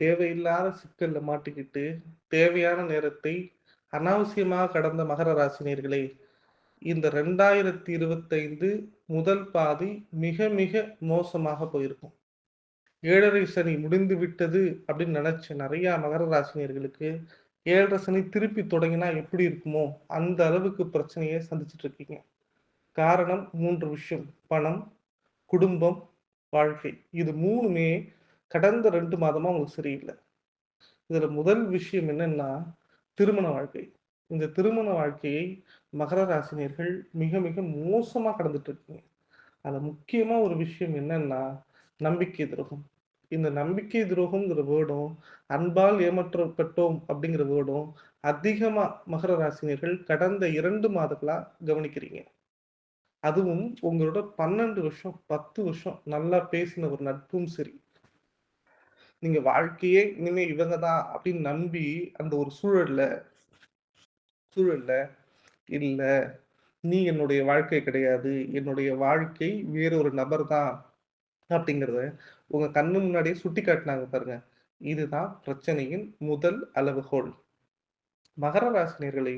தேவையில்லாத சிக்கல்ல மாட்டிக்கிட்டு தேவையான நேரத்தை அனாவசியமாக கடந்த மகர ராசினியர்களே இந்த ரெண்டாயிரத்தி இருபத்தைந்து முதல் பாதி மிக மிக மோசமாக போயிருக்கும். ஏழரை சனி முடிந்து விட்டது அப்படின்னு நினைச்ச நிறைய மகர ராசினியர்களுக்கு ஏழரை சனி திருப்பி தொடங்கினா எப்படி இருக்குமோ அந்த அளவுக்கு பிரச்சனையை சந்திச்சுட்டு இருக்கீங்க. காரணம் மூன்று விஷயம். பணம் குடும்பம் வாழ்க்கை. இது மூணுமே கடந்த ரெண்டு மாதமா உங்களுக்கு சரியில்லை. இதுல முதல் விஷயம் என்னன்னா திருமண வாழ்க்கை. இந்த திருமண வாழ்க்கையை மகர ராசினியர்கள் மிக மிக மோசமா கடந்துட்டு இருக்கீங்க. அதுல முக்கியமா ஒரு விஷயம் என்னன்னா நம்பிக்கை துரோகம். இந்த நம்பிக்கை துரோகம்ங்கிற வேர்டும் அன்பால் ஏமாற்றப்பட்டோம் அப்படிங்கிற வேர்டும் அதிகமா மகர ராசினியர்கள் கடந்த இரண்டு மாதங்களா கவனிக்கிறீங்க. அதுவும் உங்களோட பன்னெண்டு வருஷம் பத்து வருஷம் நல்லா பேசின ஒரு நட்பும் சரி. நீங்க வாழ்க்கையே இனிமே இவங்க தான் அப்படின்னு நம்பி அந்த ஒரு சூழல்ல சூழல்ல இல்ல நீ என்னுடைய வாழ்க்கை கிடையாது என்னுடைய வாழ்க்கை வேற ஒரு நபர் தான் அப்படிங்கிறத உங்க கண்ணு முன்னாடியே சுட்டி காட்டினாங்க பாருங்க. இதுதான் பிரச்சனையின் முதல் அளவுகோல். மகர ராசினியர்களை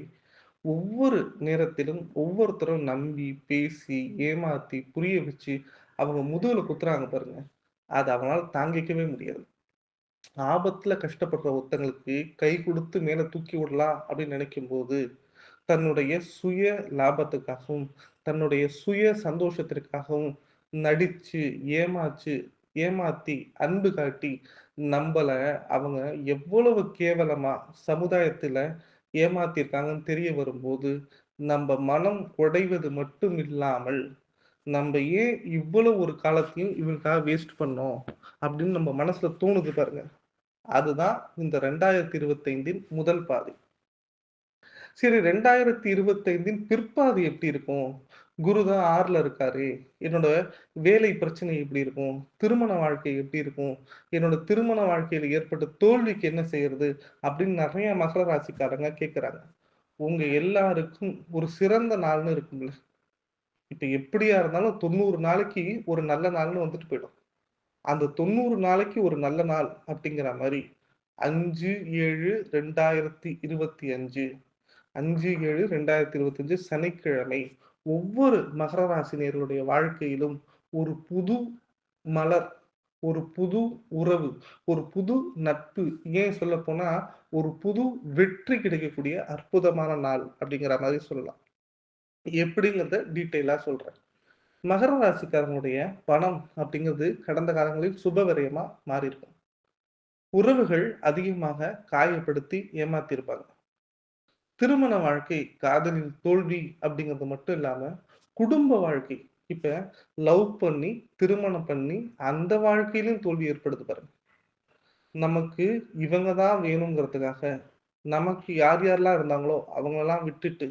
ஒவ்வொரு நேரத்திலும் ஒவ்வொருத்தரும் நம்பி பேசி ஏமாத்தி புரிய வச்சு அவங்க முதுகுல குத்துறாங்க பாருங்க. அது அவங்களால தாங்கிக்கவே முடியாது. ஆபத்துல கஷ்டப்படுற ஒருத்தங்களுக்கு கை கொடுத்து மேல தூக்கி விடலாம் அப்படின்னு நினைக்கும் போது தன்னுடைய சுய லாபத்துக்காகவும் தன்னுடைய சுய சந்தோஷத்திற்காகவும் நடிச்சு ஏமாச்சு ஏமாத்தி அன்பு காட்டி நம்மள அவங்க எவ்வளவு கேவலமா சமுதாயத்துல ஏமாத்திருக்காங்கன்னு தெரிய வரும்போது நம்ம மனம் உடைவது மட்டும் இல்லாமல் நம்ம ஏன் இவ்வளவு ஒரு காலத்தையும் இவனுக்காக வேஸ்ட் பண்ணோம் அப்படின்னு நம்ம மனசுல தோணுது பாருங்க. அதுதான் இந்த ரெண்டாயிரத்தி இருபத்தைந்தின் முதல் பாதி. சரி ரெண்டாயிரத்தி இருபத்தைந்தின் பிற்பாதி எப்படி இருக்கும்? குரு தான் ஆறுல இருக்காரு. என்னோட வேலை பிரச்சனை எப்படி இருக்கும்? திருமண வாழ்க்கை எப்படி இருக்கும்? என்னோட திருமண வாழ்க்கையில ஏற்பட்ட தோல்விக்கு என்ன செய்யறது? அப்படின்னு நிறைய மகர ராசிக்காரங்க கேட்கிறாங்க உங்க எல்லாருக்கும் ஒரு சிறந்த நாள்னு இருக்கும்ல. இப்போ எப்படியா இருந்தாலும் தொண்ணூறு நாளைக்கு ஒரு நல்ல நாள்னு வந்துட்டு போயிடும். அந்த தொண்ணூறு நாளைக்கு ஒரு நல்ல நாள் அப்படிங்கிற மாதிரி அஞ்சு ஏழு ரெண்டாயிரத்தி இருபத்தி அஞ்சு அஞ்சு ஏழு ரெண்டாயிரத்தி இருபத்தி அஞ்சு சனிக்கிழமை ஒவ்வொரு மகர ராசினியர்களுடைய வாழ்க்கையிலும் ஒரு புது மலர் ஒரு புது உறவு ஒரு புது நட்பு ஏன் சொல்ல போனா ஒரு புது வெற்றி கிடைக்கக்கூடிய அற்புதமான நாள் அப்படிங்கிற மாதிரி சொல்லலாம். எப்படிங்கிறத டீட்டெயிலா சொல்றேன். மகர ராசிக்காரங்களுடைய பணம் அப்படிங்கிறது கடந்த காலங்களில் சுபவரியமாக மாறியிருக்கும். உறவுகள் அதிகமாக காயப்படுத்தி ஏமாத்திருப்பாங்க. திருமண வாழ்க்கை காதலில் தோல்வி அப்படிங்கிறது மட்டும் இல்லாம குடும்ப வாழ்க்கை. இப்ப லவ் பண்ணி திருமணம் பண்ணி அந்த வாழ்க்கையிலும் தோல்வி ஏற்படுது பாருங்க. நமக்கு இவங்க தான் வேணுங்கிறதுக்காக நமக்கு யார் யாரெல்லாம் இருந்தாங்களோ அவங்களெல்லாம் விட்டுட்டு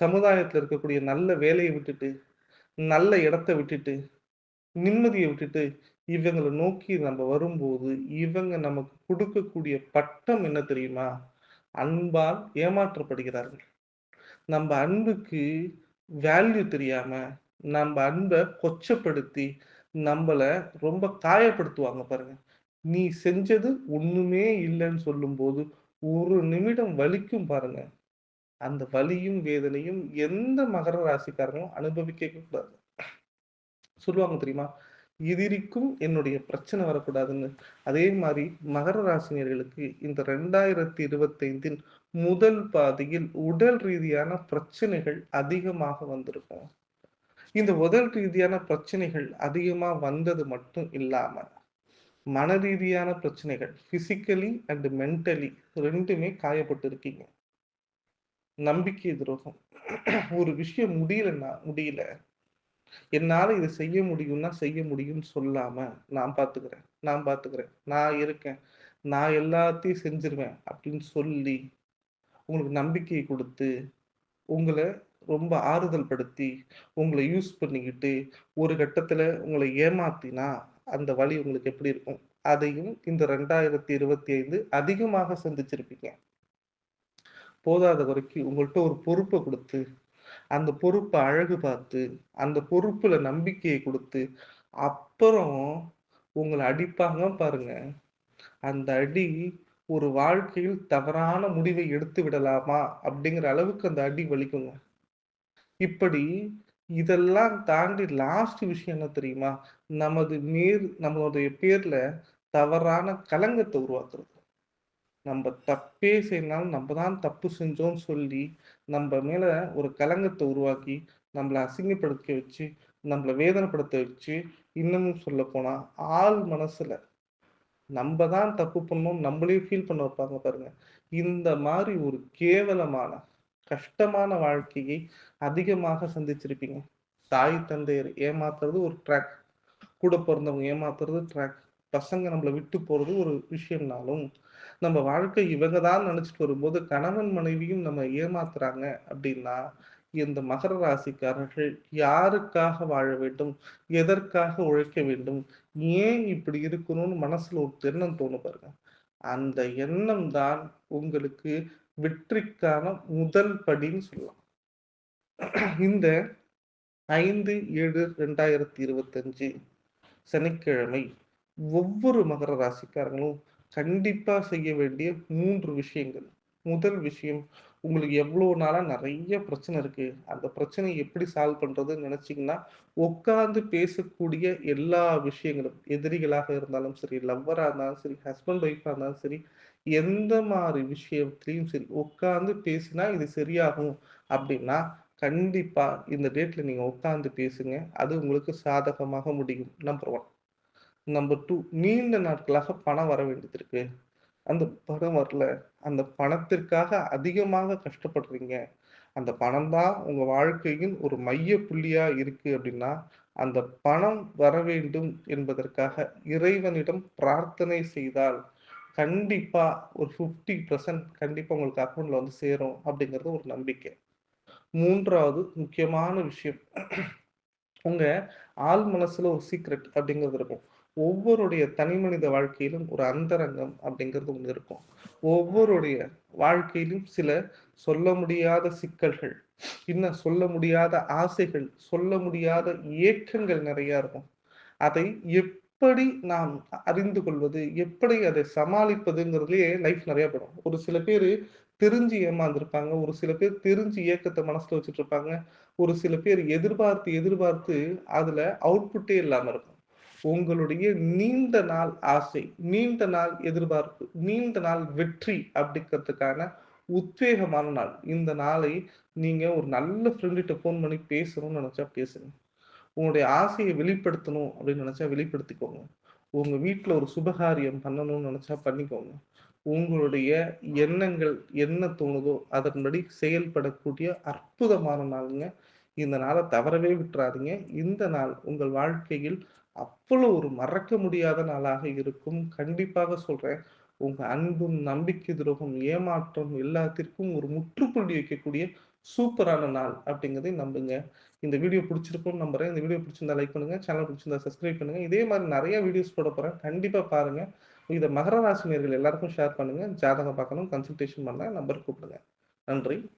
சமுதாயத்தில் இருக்கக்கூடிய நல்ல வேலையை விட்டுட்டு நல்ல இடத்த விட்டுட்டு நிம்மதியை விட்டுட்டு இவங்களை நோக்கி நம்ம வரும்போது இவங்க நமக்கு கொடுக்கக்கூடிய பட்டம் என்ன தெரியுமா? அன்பால் ஏமாற்றப்படுகிறார்கள். நம்ம அன்புக்கு வேல்யூ தெரியாம நம்ம அன்பை கொச்சப்படுத்தி நம்மளை ரொம்ப காயப்படுத்துவாங்க பாருங்க. நீ செஞ்சது ஒண்ணுமே இல்லைன்னு சொல்லும்போது ஒரு நிமிடம் வலிக்கும் பாருங்க. அந்த வலியும் வேதனையும் எந்த மகர ராசிக்காரங்களும் அனுபவிக்க கூடாது. சொல்லுவாங்க தெரியுமா? எதிரிக்கும் என்னுடைய பிரச்சனை வரக்கூடாதுன்னு. அதே மாதிரி மகர ராசினியர்களுக்கு இந்த ரெண்டாயிரத்தி இருபத்தைந்தின் முதல் பாதியில் உடல் ரீதியான பிரச்சனைகள் அதிகமாக வந்திருக்கும். இந்த உடல் ரீதியான பிரச்சனைகள் அதிகமா வந்தது மட்டும் இல்லாம மன ரீதியான பிரச்சனைகள் பிசிக்கலி அண்ட் மென்டலி ரெண்டுமே காயப்பட்டு இருக்கீங்க நம்பிக்கை துரோகம். ஒரு விஷயம் முடியலன்னா முடியல. என்னால இதை செய்ய முடியும்னா செய்ய முடியும்னு சொல்லாம நான் பாத்துக்கிறேன் நான் பாத்துக்கிறேன் நான் இருக்கேன் நான் எல்லாத்தையும் செஞ்சிருவேன் அப்படின்னு சொல்லி உங்களுக்கு நம்பிக்கை கொடுத்து உங்களை ரொம்ப ஆறுதல் படுத்தி உங்களை யூஸ் பண்ணிக்கிட்டு ஒரு கட்டத்துல உங்களை ஏமாத்தினா அந்த வழி உங்களுக்கு எப்படி இருக்கும்? அதையும் இந்த ரெண்டாயிரத்தி இருபத்தி ஐந்து அதிகமாக சந்திச்சிருப்பீங்க. போதாத வரைக்கும் உங்கள்கிட்ட ஒரு பொறுப்பை கொடுத்து அந்த பொறுப்பை அழகு பார்த்து அந்த பொறுப்புல நம்பிக்கையை கொடுத்து அப்புறம் உங்களை அடிப்பாங்க பாருங்க அந்த அடி ஒரு வாழ்க்கையில் தவறான முடிவை எடுத்து விடலாமா அப்படிங்கிற அளவுக்கு அந்த அடி வலிக்குங்க. இப்படி இதெல்லாம் தாண்டி லாஸ்ட் விஷயம் என்ன தெரியுமா? நமது மேல் நம்மளுடைய பேர்ல தவறான கலங்கத்தை உருவாக்குறது. நம்ம தப்பே செய்யலனாலும் நம்ம தான் தப்பு செஞ்சோம்னு சொல்லி, நம்ம மேலே ஒரு கலங்கத்தை உருவாக்கி, நம்மளை அசிங்கப்படுத்த வச்சு, நம்மளை வேதனைப்படுத்த வச்சு, இன்னமும் சொல்லப்போனா ஆழ் மனசில் நம்ம தான் தப்பு பண்ணோம் நம்மளே ஃபீல் பண்ண வைப்பாங்க பாருங்க. இந்த மாதிரி ஒரு கேவலமான, கஷ்டமான வாழ்க்கையை அதிகமாக சந்திச்சிருப்பீங்க. தாய் தந்தையர் ஏமாத்துறது ஒரு ட்ராக். கூட பிறந்தவங்க ஏமாத்துறது ட்ராக். பசங்க நம்மளை விட்டு போறது ஒரு விஷயம்னாலும், நம்ம வாழ்க்கை இவங்க தான் நினைச்சிட்டு வரும்போது, கணவன் மனைவியும் நம்ம ஏமாத்துறாங்க அப்படின்னா இந்த மகர ராசிக்காரர்கள் யாருக்காக வாழ வேண்டும்? எதற்காக உழைக்க வேண்டும்? ஏன் இப்படி இருக்கணும்னு மனசுல ஒரு எண்ணம் தோணும் பாருங்க. அந்த எண்ணம் தான் உங்களுக்கு வெற்றிக்கான முதல் படின்னு சொல்லலாம். இந்த 5/7/2025 சனிக்கிழமை ஒவ்வொரு மகர ராசிக்காரங்களும் கண்டிப்பாக செய்ய வேண்டிய மூன்று விஷயங்கள். முதல் விஷயம், உங்களுக்கு எவ்வளோ நாளாக நிறைய பிரச்சனை இருக்குது அந்த பிரச்சனையை எப்படி சால்வ் பண்ணுறதுன்னு நினச்சிங்கன்னா உட்காந்து பேசக்கூடிய எல்லா விஷயங்களும், எதிரிகளாக இருந்தாலும் சரி, லவ்வராக இருந்தாலும் சரி, ஹஸ்பண்ட் ஒய்ஃபாக இருந்தாலும் சரி, எந்த மாதிரி விஷயத்துலையும் சரி, உட்காந்து பேசினா இது சரியாகும் அப்படின்னா கண்டிப்பாக இந்த டேட்டில் நீங்கள் உட்காந்து பேசுங்க. அது உங்களுக்கு சாதகமாக முடியும். நம்பர் ஒன் நம்பர் டூ நீண்ட நாட்களாக பணம் வர வேண்டியது இருக்கு. அந்த பணம் வரல. அந்த பணத்திற்காக அதிகமாக கஷ்டப்படுறீங்க. அந்த பணம் தான் உங்க வாழ்க்கையின் ஒரு மைய புள்ளியா இருக்கு அப்படின்னா அந்த பணம் வர வேண்டும் என்பதற்காக இறைவனிடம் பிரார்த்தனை செய்தால், கண்டிப்பா ஒரு 50% கண்டிப்பா உங்களுக்கு அக்கௌண்ட்ல வந்து சேரும் அப்படிங்கிறது ஒரு நம்பிக்கை. மூன்றாவது முக்கியமான விஷயம். உங்க ஆழ் மனசுல ஒரு சீக்ரெட் அப்படிங்கிறது இருக்கும். ஒவ்வொருடைய தனிமனித வாழ்க்கையிலும் ஒரு அந்தரங்கம் அப்படிங்கிறது ஒன்று இருக்கும். ஒவ்வொருடைய வாழ்க்கையிலும் சில சொல்ல முடியாத சிக்கல்கள், இன்னும் சொல்ல முடியாத ஆசைகள், சொல்ல முடியாத ஏக்கங்கள் நிறைய இருக்கும். அதை எப்படி நாம் அறிந்து கொள்வது? எப்படி அதை சமாளிப்பதுங்கிறதுலயே லைஃப் நிறைய படும் ஒரு சில பேர் தெரிஞ்சு ஏமாந்துருப்பாங்க. ஒரு சில பேர் தெரிஞ்சு இயக்கத்தை மனசுல வச்சுட்டு இருப்பாங்க. ஒரு சில பேர் எதிர்பார்த்து, எதிர்பார்த்து அதுல அவுட்புட்டே இல்லாம இருக்கும். உங்களுடைய நீண்ட நாள் ஆசை, நீண்ட நாள் எதிர்பார்ப்பு, நீண்ட நாள் வெற்றி அப்படிங்கிறதுக்கான உத்வேகமான நாள். இந்த நாளை நீங்க ஒரு நல்ல ஃப்ரெண்ட்கிட்ட ஃபோன் பண்ணி பேசணும்னு நினைச்சா பேசுங்க. உங்களுடைய ஆசையை வெளிப்படுத்தணும் அப்படின்னு நினைச்சா வெளிப்படுத்திக்கோங்க. உங்க வீட்டில் ஒரு சுபகாரியம் பண்ணணும்னு நினைச்சா பண்ணிக்கோங்க. உங்களுடைய எண்ணங்கள் என்ன தோணுதோ, அதன்படி செயல்படக்கூடிய அற்புதமான நாளுங்க. இந்த நாளை தவறவே விட்டுறாதீங்க. இந்த நாள் உங்கள் வாழ்க்கையில் அவ்வளோ ஒரு மறக்க முடியாத நாளாக இருக்கும். கண்டிப்பாக சொல்றேன். உங்க அன்பும், நம்பிக்கை துரோகம், ஏமாற்றம் எல்லாத்திற்கும் ஒரு முற்றுப்புள்ளி வைக்கக்கூடிய சூப்பரான நாள் அப்படிங்கிறதை நம்புங்க. இந்த வீடியோ பிடிச்சிருக்கும் நம்புறேன். இந்த வீடியோ பிடிச்சிருந்தா லைக் பண்ணுங்க. சேனல் பிடிச்சிருந்தா சப்ஸ்கிரைப் பண்ணுங்க. இதே மாதிரி நிறைய வீடியோஸ் போட போறேன். கண்டிப்பா பாருங்க. இதை மகர ராசினியர்கள் எல்லாருக்கும் ஷேர் பண்ணுங்க. ஜாதகம் பார்க்கணும், கன்சல்டேஷன் பண்ண நம்பர் கூப்பிடுங்க. நன்றி.